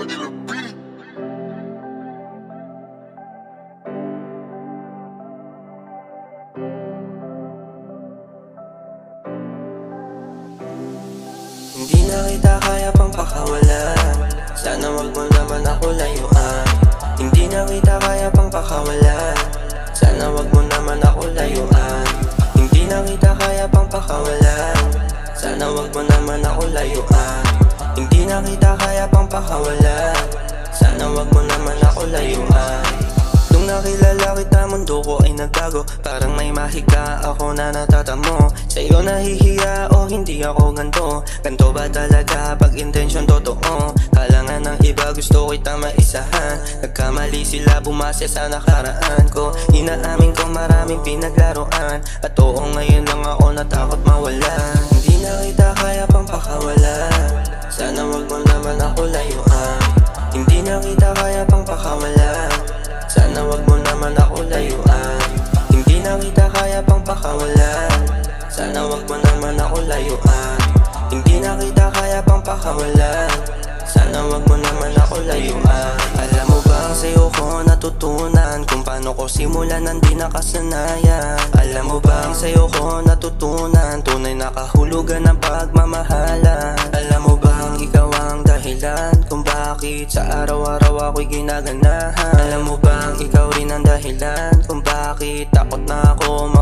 Hindi na kita kaya pang pakawalan. Sana wag mo naman ako layuan. Hindi na kita kaya pang pakawalan. Sana wag mo naman ako layuan. Hindi na kita kaya pang pakawalan. Sana wag mo naman ako layuan na kita kaya pang pakawalan Sana wag mo naman ako layuan. Nung nakilala kita mundo ko ay nagbago. Parang may mahika ako na natatamo. Sa'yo nahihiya o hindi ako ganto. Ganto ba talaga pag intensyon totoo? Kalangan ng iba gusto kita maisahan. Nagkamali sila bumase sa nakaraan ko. Inaamin ko maraming pinaglaruan. At oo ngayon lang ako natakot mawalan. Hindi na kita kaya pang pakawalan pakawalan Sana wag mo naman ako layuan. Hindi na kita kaya pang pakawalan. Sana wag mo naman ako layuan. Alam mo ba ang sa'yo ko natutunan? Kung paano ko simulan ang di nakasanayan. Alam mo ba ang sa'yo ko natutunan? Tunay na kahulugan ng pagmamahalan. Alam mo ba ikaw ang dahilan Kung bakit sa araw-araw ako'y ginaganahan? Alam mo ba ang ikaw rin ang dahilan Kung bakit takot na ako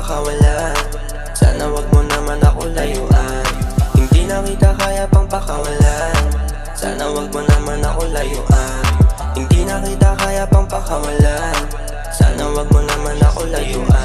pakawalan Sana wag mo naman ako layuan. Hindi na kita kaya pang pakawalan. Sana wag mo naman ako layuan. Hindi na kita kaya pang pakawalan. Sana wag mo naman ako layuan